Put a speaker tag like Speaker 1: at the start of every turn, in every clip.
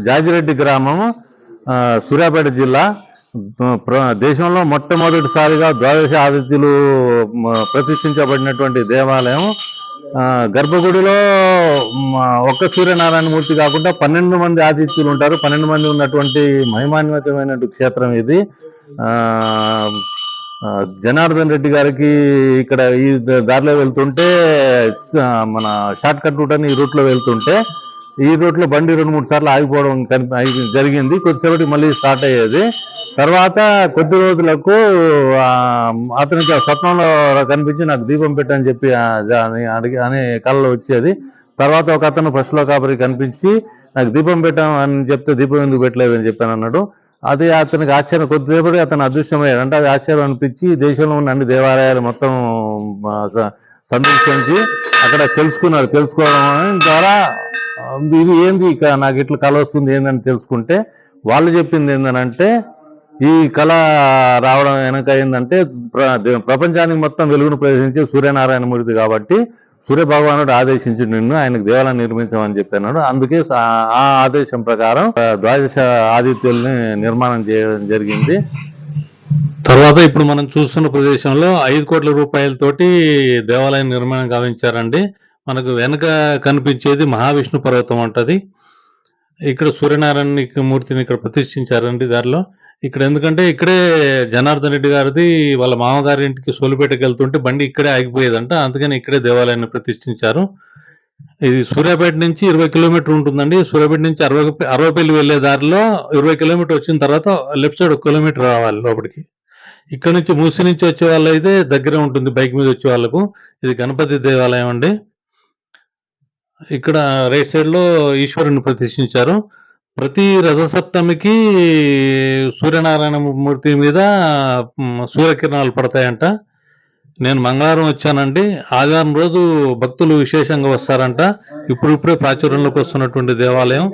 Speaker 1: జాజిరెడ్డి గ్రామం సూర్యాపేట జిల్లా. ప్ర- దేశంలో మొట్టమొదటిసారిగా ద్వాదశ ఆదిత్యులు ప్రతిష్ఠించబడినటువంటి దేవాలయం గర్భగుడిలో ఒక్క సూర్యనారాయణ మూర్తి కాకుండా పన్నెండు మంది ఆదిత్యులు ఉంటారు. పన్నెండు మంది ఉన్నటువంటి మహిమాన్వితమైన క్షేత్రం ఇది. జనార్దన్ రెడ్డి గారికి ఇక్కడ ఈ దారిలో వెళ్తుంటే మన షార్ట్ కట్ రూట్ అని ఈ రూట్లో వెళ్తుంటే ఈ రోడ్లో బండి రెండు మూడు సార్లు ఆగిపోవడం కని- జరిగింది. కొద్దిసేపటికి మళ్ళీ స్టార్ట్ అయ్యేది. తర్వాత కొద్ది రోజులకు అతనికి ఆ స్వప్నంలో కనిపించి నాకు దీపం పెట్టని చెప్పి అని అడిగి అనే కళ్ళలో వచ్చేది. తర్వాత ఒక అతను ఫస్ట్లో కాబట్టి కనిపించి నాకు దీపం పెట్టాం అని చెప్తే దీపం ఎందుకు పెట్టలేదు? అని చెప్పాను అన్నాడు. అది అతనికి ఆశ్చర్యం కొద్దిసేపటి అతను అదృశ్యమయ్యాడు. అంటే అది ఆశ్చర్యం అనిపించి దేశంలో ఉన్న అన్ని దేవాలయాలు మొత్తం స- సందర్శించి అక్కడ తెలుసుకున్నారు తెలుసుకోవడం ద్వారా ఇది ఏంది ఇక నాకు ఇట్లా కళ వస్తుంది ఏందని తెలుసుకుంటే వాళ్ళు చెప్పింది ఏంటంటే ఈ కళ రావడం వెనక ఏంటంటే ప్ర- ప్రపంచానికి మొత్తం వెలుగును ప్రవేశించే సూర్యనారాయణ మూర్తి కాబట్టి సూర్య భగవానుడు ఆదేశించి నిన్ను ఆయనకు దేవాలయం నిర్మించమని చెప్పినాడు అందుకే ఆ ఆదేశం ప్రకారం ద్వాదశ ఆదిత్యుల్ని నిర్మాణం చేయడం జరిగింది. తర్వాత ఇప్పుడు మనం చూస్తున్న ప్రదేశంలో ఐదు కోట్ల రూపాయలతోటి దేవాలయం నిర్మాణం గావించారండి. మనకు వెనక కనిపించేది మహావిష్ణు పర్వతం అంటది. ఇక్కడ సూర్యనారాయణ మూర్తిని ఇక్కడ ప్రతిష్ఠించారండి దారిలో. ఇక్కడ ఎందుకంటే ఇక్కడే జనార్దన్ రెడ్డి గారిది వాళ్ళ మామగారి ఇంటికి సోలిపేటకి వెళ్తుంటే బండి ఇక్కడే ఆగిపోయేదంట. అందుకని ఇక్కడే దేవాలయాన్ని ప్రతిష్ఠించారు. ఇది సూర్యాపేట నుంచి ఇరవై కిలోమీటర్ ఉంటుందండి. సూర్యాపేట నుంచి అరవై అరవైపల్లి వెళ్ళే దారిలో ఇరవై కిలోమీటర్ వచ్చిన తర్వాత లెఫ్ట్ సైడ్ ఒక కిలోమీటర్ రావాలి లోపలికి. ఇక్కడ నుంచి మూసి నుంచి వచ్చే వాళ్ళు అయితే దగ్గర ఉంటుంది బైక్ మీద వచ్చే వాళ్ళకు. ఇది గణపతి దేవాలయం అండి. ఇక్కడ రైట్ సైడ్లో ఈశ్వరుని ప్రతిష్ఠించారు. ప్రతి రథసప్తమికి సూర్యనారాయణ మూర్తి మీద సూర్యకిరణాలు పడతాయంట. నేను మంగళవారం వచ్చానండి. ఆదివారం రోజు భక్తులు విశేషంగా వస్తారంట. ఇప్పుడిప్పుడే ప్రాచుర్యంలోకి వస్తున్నటువంటి దేవాలయం.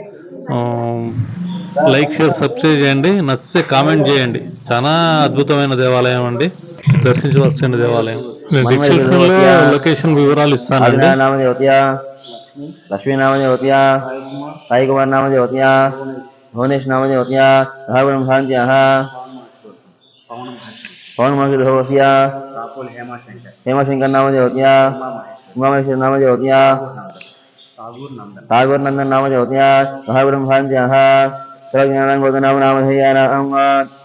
Speaker 1: లైక్ షేర్ సబ్స్క్రైబ్ చేయండి. నచ్చితే కామెంట్ చేయండి. చాలా అద్భుతమైన దేవాలయం అండి. దర్శించవలసిన దేవాలయం. లొకేషన్ వివరాలు
Speaker 2: ఇస్తాను లక్ష్మీ సాయి కుమార్ నామ భువనేష్ నామ దేవతయా? పవన్ పవన్ રાપોલ હેમાશંકર હેમાશંકર નામ છે ત્યાં ઉમામેશ્વર नाम जो ત્યાં सागर नंदन। नाम जो ठाकुर फान जहा। सर्वज्ञान गोद नाम नाम है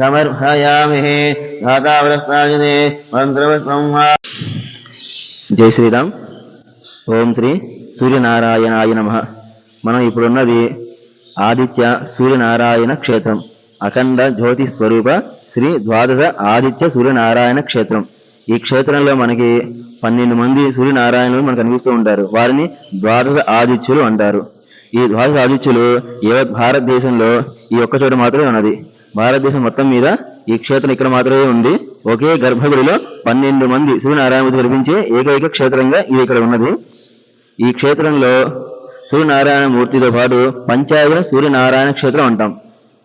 Speaker 2: సమర్పయామి ధాతావరస్వాజనే మంత్రవస్వం జై శ్రీరామ్. ఓం శ్రీ సూర్యనారాయణాయ నమ. మనం ఇప్పుడున్నది ఆదిత్య సూర్యనారాయణ క్షేత్రం. అఖండ జ్యోతి స్వరూప శ్రీ ద్వాదశ ఆదిత్య సూర్యనారాయణ క్షేత్రం. ఈ క్షేత్రంలో మనకి పన్నెండు మంది సూర్యనారాయణులు మనకు కనిపిస్తూ ఉంటారు. వారిని ద్వాదశ ఆదిత్యులు అంటారు. ఈ ద్వాదశ ఆదిత్యులు ఏ భారతదేశంలో ఈ ఒక్క చోట మాత్రమే ఉన్నది. భారతదేశం మొత్తం మీద ఈ క్షేత్రం ఇక్కడ మాత్రమే ఉంది. ఒకే గర్భగుడిలో పన్నెండు మంది సూర్యనారాయణమూర్తి కనిపించే ఏకైక క్షేత్రంగా ఇది ఇక్కడ ఉన్నది. ఈ క్షేత్రంలో సూర్యనారాయణ మూర్తితో పాటు పంచాయన సూర్యనారాయణ క్షేత్రం అంటాం.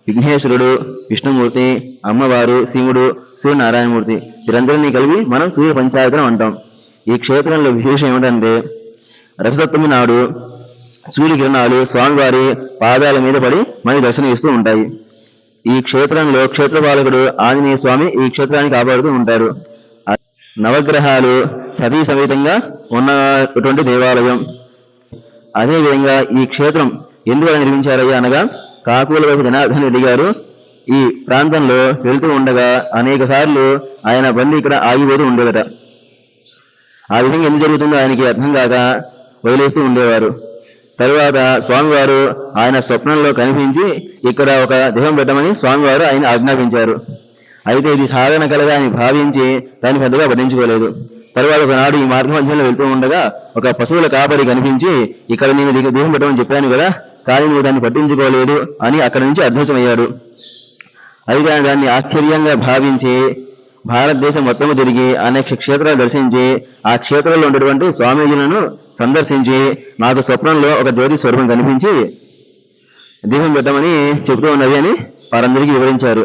Speaker 2: విఘ్నేశ్వరుడు విష్ణుమూర్తి అమ్మవారు శివుడు సూర్యనారాయణమూర్తి వీరందరినీ కలిపి మనం సూర్య పంచాయతనం అంటాం. ఈ క్షేత్రంలో విశేషం ఏమిటంటే రథసప్తమి నాడు సూర్యకిరణాలు స్వామివారి పాదాల మీద పడి మనకి దర్శనం ఇస్తూ ఉంటాయి. ఈ క్షేత్రంలో క్షేత్రపాలకుడు ఆంజనేయ స్వామి ఈ క్షేత్రాన్ని కాపాడుతూ ఉంటారు. నవగ్రహాలు సతీ సమేతంగా ఉన్నటువంటి దేవాలయం. అదేవిధంగా ఈ క్షేత్రం ఎందుకు నిర్మించారయ్యా అనగా కాకుల వైపు జనార్దన్ రెడ్డి గారు ఈ ప్రాంతంలో వెళ్తూ ఉండగా అనేక సార్లు ఆయన బండి ఇక్కడ ఆగిపోతూ ఉండేదట. ఆ విధంగా ఎందుకు జరుగుతుందో ఆయనకి అర్థం కాక వదిలేస్తూ ఉండేవారు. తరువాత స్వామివారు ఆయన స్వప్నంలో కనిపించి ఇక్కడ ఒక దేహం పెట్టమని స్వామివారు ఆయన ఆజ్ఞాపించారు. అయితే ఇది సాధన కలగా అని భావించి దాన్ని పెద్దగా పట్టించుకోలేదు. తరువాత ఒకనాడు ఈ మార్గ మధ్యలో వెళ్తూ ఉండగా ఒక పశువుల కాపరి కనిపించి ఇక్కడ నేను దీనికి దేహం పెట్టమని చెప్పాను కదా కానీ నువ్వు దాన్ని పట్టించుకోలేదు అని అక్కడి నుంచి అదృశ్యమయ్యాడు అయితే దాన్ని ఆశ్చర్యంగా భావించి భారతదేశం మొత్తము తిరిగి అనేక క్షేత్రాలు దర్శించి ఆ క్షేత్రంలో ఉన్నటువంటి స్వామీజీలను సందర్శించి నాకు స్వప్నంలో ఒక జ్యోతి స్వరూపం కనిపించి దీపం పెట్టమని చెబుతూ ఉన్నది అని వారందరికీ వివరించారు.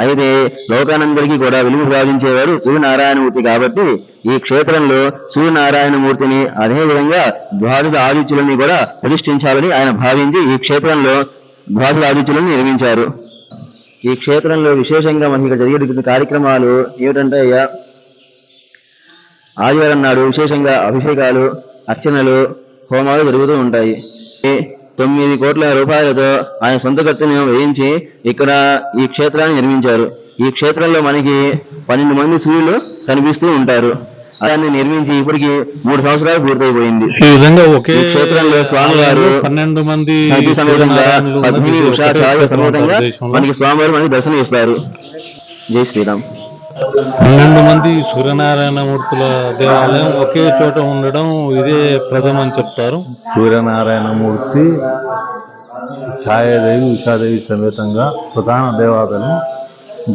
Speaker 2: అయితే లోకానందరికీ కూడా వెలుగు ప్రసాదించేవారు సూర్యనారాయణమూర్తి కాబట్టి ఈ క్షేత్రంలో సూర్యనారాయణమూర్తిని అదేవిధంగా ద్వాదశ ఆదిత్యులని కూడా ప్రతిష్ఠించాలని ఆయన భావించి ఈ క్షేత్రంలో ద్వాదశ ఆదిత్యులను నిర్మించారు. ఈ క్షేత్రంలో విశేషంగా మనకి ఇక్కడ జరిగే కార్యక్రమాలు ఏమిటంటే అయ్యా ఆదివారం నాడు విశేషంగా అభిషేకాలు అర్చనలు హోమాలు జరుగుతూ ఉంటాయి. తొమ్మిది కోట్ల రూపాయలతో ఆయన సొంత ఖర్చును వేయించి ఇక్కడ ఈ క్షేత్రాన్ని నిర్మించారు. ఈ క్షేత్రంలో మనకి పన్నెండు మంది సూర్యులు కనిపిస్తూ ఉంటారు. దాన్ని నిర్మించి ఇప్పటికి మూడు సంవత్సరాలు పూర్తయిపోయింది.
Speaker 3: ఈ విధంగా ఒకే
Speaker 2: క్షేత్రంలో స్వామివారు
Speaker 3: పన్నెండు మంది
Speaker 2: సమేతంగా పద్మిని ఉషా సమేతంగా. మనకి స్వామివారు మనకి దర్శనం ఇస్తారు. జై శ్రీరామ్.
Speaker 3: పన్నెండు మంది సూర్యనారాయణమూర్తుల దేవాలయం ఒకే చోట ఉండడం ఇదే ప్రథమని చెప్తారు.
Speaker 1: సూర్యనారాయణమూర్తి ఛాయాదేవి ఉషాదేవి సమేతంగా ప్రధాన దేవతలు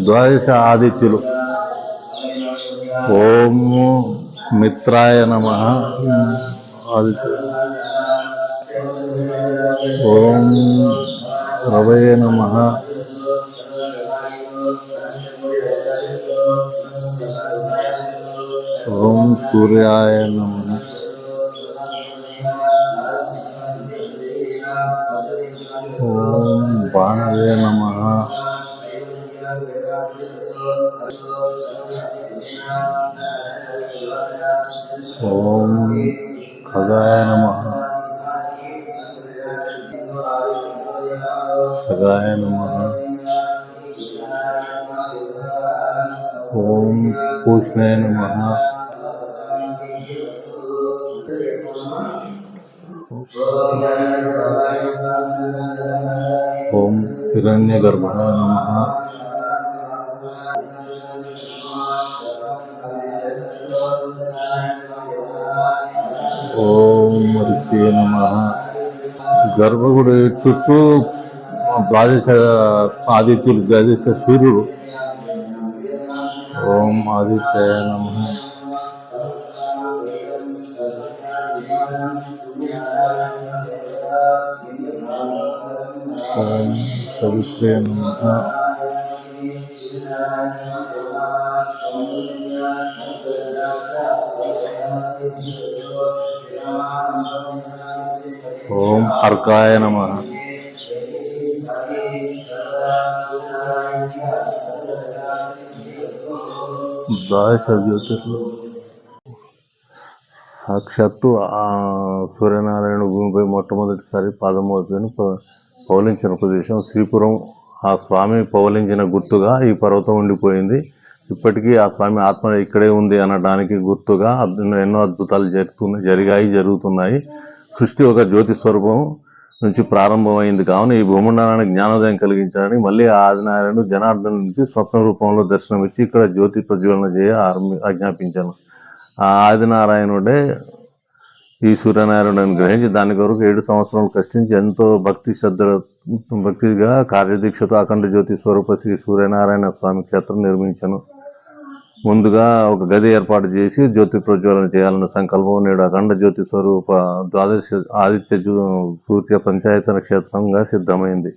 Speaker 1: ద్వాదశ ఆదిత్యులు. ఓం మిత్రాయ నమ ఆదిత్య ఓం రవయ నమ ఓం సూర్యాయ నమ ఓం బాణవే నమ ఓం ఖగాయ నమ ఖగాయ నమ ఓం పూష్ణాయ నమ ఓం హిరణ్యగర్భాయ నమ ఋషి నమ. గర్భగుడి చుట్టూ ద్వాదశ ఆదిత్యులు ద్వాదశ సూర్యుడు. ఓం ఆదిత్యాయ నమ. ఓం సవిత్రే నమ. ఓం అర్కాయ నమ. ద్వాదశ జ్యోతిర్లు సాక్షాత్తు ఆ సూర్యనారాయణ భూమిపై మొట్టమొదటిసారి పాదమోపుని పౌలించిన ప్రదేశం శ్రీపురం ఆ స్వామి పౌలించిన గుర్తుగా ఈ పర్వతం ఉండిపోయింది. ఇప్పటికీ ఆ స్వామి ఆత్మ ఇక్కడే ఉంది అనడానికి గుర్తుగా ఎన్నో అద్భుతాలు జరుగుతున్నాయి జరిగాయి జరుగుతున్నాయి. సృష్టి ఒక జ్యోతి స్వరూపం నుంచి ప్రారంభమైంది. కావున ఈ భూమండలానికి జ్ఞానోదయం కలిగించడానికి మళ్ళీ ఆ ఆదినారాయణుడు జనార్దన్ నుంచి స్వప్న రూపంలో దర్శనమిచ్చి ఇక్కడ జ్యోతి ప్రజ్వలన చేయ ఆజ్ఞాపించాను. ఆ ఆదినారాయణుడే ఈ సూర్యనారాయణుడిని గ్రహించి దాని కొరకు ఏడు సంవత్సరాలు కష్టించి ఎంతో భక్తి శ్రద్ధ భక్తిగా కార్యదీక్షతో అఖండ జ్యోతి స్వరూప శ్రీ సూర్యనారాయణ స్వామి క్షేత్రం నిర్మించను. ముందుగా ఒక గది ఏర్పాటు చేసి జ్యోతి ప్రజ్వలన చేయాలన్న సంకల్పం నేడు అఖండ జ్యోతి స్వరూప ద్వాదశ ఆదిత్య సూర్య పంచాయతన క్షేత్రంగా సిద్ధమైంది.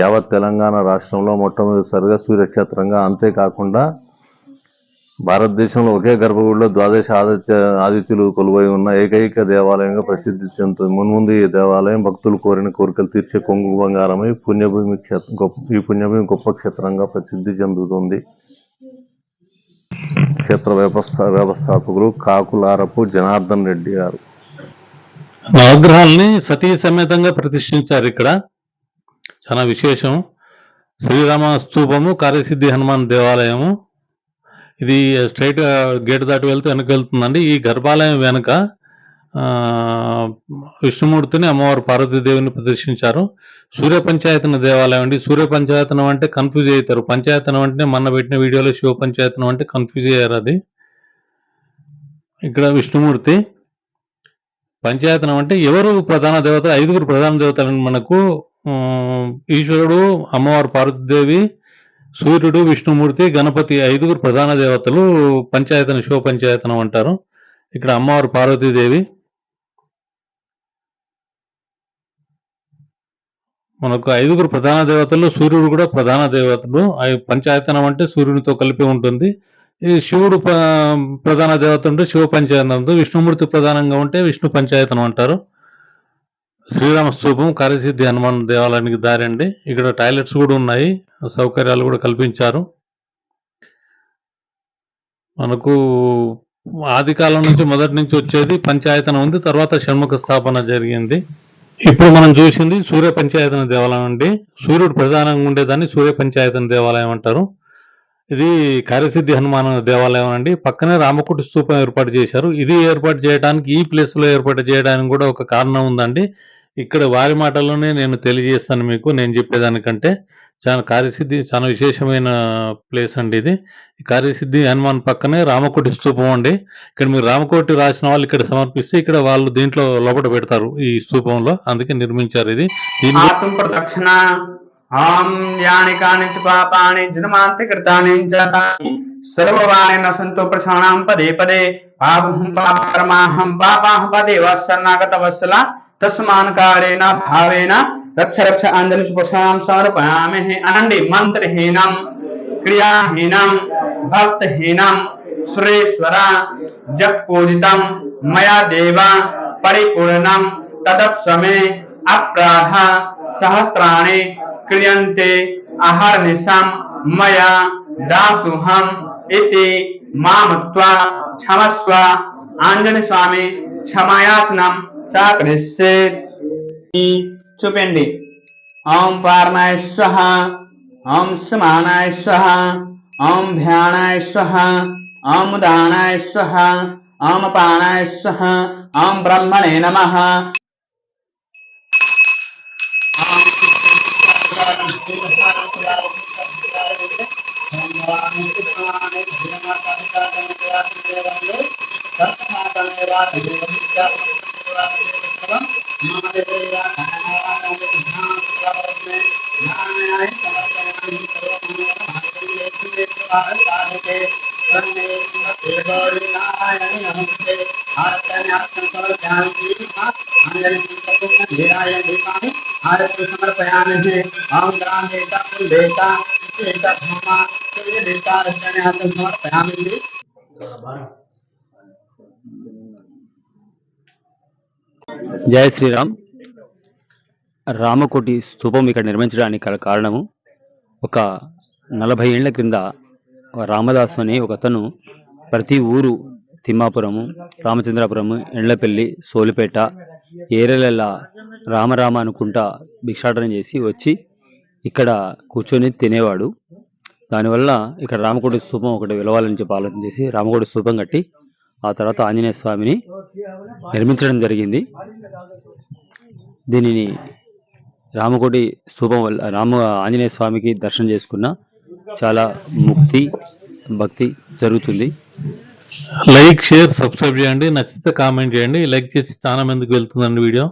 Speaker 1: యావత్ తెలంగాణ రాష్ట్రంలో మొట్టమొదటిసారిగా సూర్యక్షేత్రంగా అంతేకాకుండా భారతదేశంలో ఒకే గర్భగుడిలో ద్వాదశ ఆదిత్య ఆదిత్యులు కొలువై ఉన్న ఏకైక దేవాలయంగా ప్రసిద్ధి చెందుతుంది మున్ముందు ఈ దేవాలయం భక్తులు కోరిన కోరికలు తీర్చే కొంగు బంగారమై పుణ్యభూమి క్షేత్ర గొప్ప ఈ పుణ్యభూమి గొప్ప క్షేత్రంగా ప్రసిద్ధి చెందుతుంది. క్షేత్ర వ్యవస్థ వ్యవస్థాపకులు కాకులారపు జనార్దన్ రెడ్డి గారు.
Speaker 3: నవగ్రహాలని సతీ సమేతంగా ప్రతిష్ఠించారు ఇక్కడ. చాలా విశేషం. శ్రీరామ స్తూపము కార్యసిద్ధి హనుమాన్ దేవాలయము. ఇది స్ట్రైట్ గేట్ దాటి వెళ్తే వెనక వెళ్తుందండి. ఈ గర్భాలయం వెనుక విష్ణుమూర్తిని అమ్మవారు పార్వతీదేవిని ప్రదర్శించారు. సూర్య పంచాయతన దేవాలయం అండి. సూర్య పంచాయతనం అంటే కన్ఫ్యూజ్ అవుతారు పంచాయతనం అంటే మొన్న పెట్టిన వీడియోలో శివ పంచాయతనం అంటే కన్ఫ్యూజ్ అయ్యారు అది. ఇక్కడ విష్ణుమూర్తి. పంచాయతనం అంటే ఎవరు ప్రధాన దేవత? ఐదుగురు ప్రధాన దేవతలు మనకు. ఈశ్వరుడు అమ్మవారు పార్వతీదేవి సూర్యుడు విష్ణుమూర్తి గణపతి ఐదుగురు ప్రధాన దేవతలు పంచాయతన శివ పంచాయతనం అంటారు. ఇక్కడ అమ్మవారు పార్వతీదేవి. మనకు ఐదుగురు ప్రధాన దేవతలు సూర్యుడు కూడా ప్రధాన దేవతలు. పంచాయతనం అంటే సూర్యునితో కలిపి ఉంటుంది. ఈ శివుడు ప్రధాన దేవత ఉంటే శివ పంచాయతనం విష్ణుమూర్తి ప్రధానంగా ఉంటే విష్ణు పంచాయతనం అంటారు. శ్రీరామ స్థూపం కార్యసిద్ధి హనుమాన్ దేవాలయానికి దారి అండి ఇక్కడ టాయిలెట్స్ కూడా ఉన్నాయి. సౌకర్యాలు కూడా కల్పించారు. మనకు ఆది కాలం నుంచి మొదటి నుంచి వచ్చేది పంచాయతనం ఉంది. తర్వాత షణ్ముఖ స్థాపన జరిగింది. ఇప్పుడు మనం చూసింది సూర్య పంచాయతన దేవాలయం అండి. సూర్యుడు ప్రధానంగా ఉండేదాన్ని సూర్య పంచాయతన దేవాలయం అంటారు. ఇది కార్యసిద్ధి హనుమాన్ దేవాలయం అండి. పక్కనే రామకుటి స్తూపం ఏర్పాటు చేశారు. ఇది ఏర్పాటు చేయడానికి ఈ ప్లేస్లో ఏర్పాటు చేయడానికి కూడా ఒక కారణం ఉందండి. ఇక్కడ వారి మాటల్లోనే నేను తెలియజేస్తాను మీకు. నేను చెప్పేదానికంటే చాలా కార్యసిద్ధి చాలా విశేషమైన ప్లేస్ అండి ఇది. ఈ కార్యసిద్ధి హనుమాన్ పక్కనే రామకోటి స్తూపం అండి. ఇక్కడ మీరు రామకోటి రాసిన వాళ్ళు ఇక్కడ సమర్పిస్తే ఇక్కడ వాళ్ళు దీంట్లో లోపల పెడతారు ఈ స్తూపంలో అందుకే నిర్మించారు ఇది. దీని
Speaker 4: ఆత్మ ప్రదక్షిణ. ఆం యాని కాని పాపాని జన్మాంతి కృతాని సర్వవాణి పదే పదే. పాపం పాపరమాహం పాపాహ పదే. వత్సన్నాగత వత్సల. तस्मान कारेण भावेन रक्ष रक्ष आंजलि सुपुषाम समर्पयामे है आनंदे मंत्र हीनम क्रिया हीनम भक्त हीनम सुरेश्वरा जप पूजितम मया देवा, परिपूर्णम तदप समय अप्राधा, सहस्राणे क्रियंते आहार निशम मया, दासुहम इति मामत्वा क्षमस्व। आंजन स्वामी क्षमायाचनम। పార్మాయ స్వహ ఓం సమానాయ స్వహ ఓం భ్యానాయ స్వహ ఓం దానాయ స్వహ ఓం పానాయ స్వహ ఓం బ్రహ్మణే నమః సమర్పయామి ఓం గ్రామ దేవత కుల దేవత దేవత భూమా సూర్య దేవత రచన సమర్పయామి
Speaker 5: జయ శ్రీరామ్. రామకోటి స్థూపం ఇక్కడ నిర్మించడానికి గల కారణము ఒక నలభై ఏళ్ళ క్రింద రామదాసు అని ఒక అతను ప్రతి ఊరు తిమ్మాపురము రామచంద్రాపురము ఎండ్లపల్లి సోలిపేట ఏరెలెల్లా రామరామ అనుకుంటా భిక్షాటన చేసి వచ్చి ఇక్కడ కూర్చొని తినేవాడు. దానివల్ల ఇక్కడ రామకోటి స్థూపం ఒకటి విలవాలని చెప్పి ఆలోచన చేసి రామకోటి స్థూపం కట్టి ఆ తర్వాత ఆంజనేయ స్వామిని నిర్మించడం జరిగింది. దీనిని రామకోటి స్థూపం వల్ల రామ ఆంజనేయ స్వామికి దర్శనం చేసుకున్న చాలా ముక్తి భక్తి జరుగుతుంది.
Speaker 3: లైక్ షేర్ సబ్స్క్రైబ్ చేయండి. నచ్చితే కామెంట్ చేయండి. లైక్ చేసి చాలా మందికి వెళ్తుందండి వీడియో?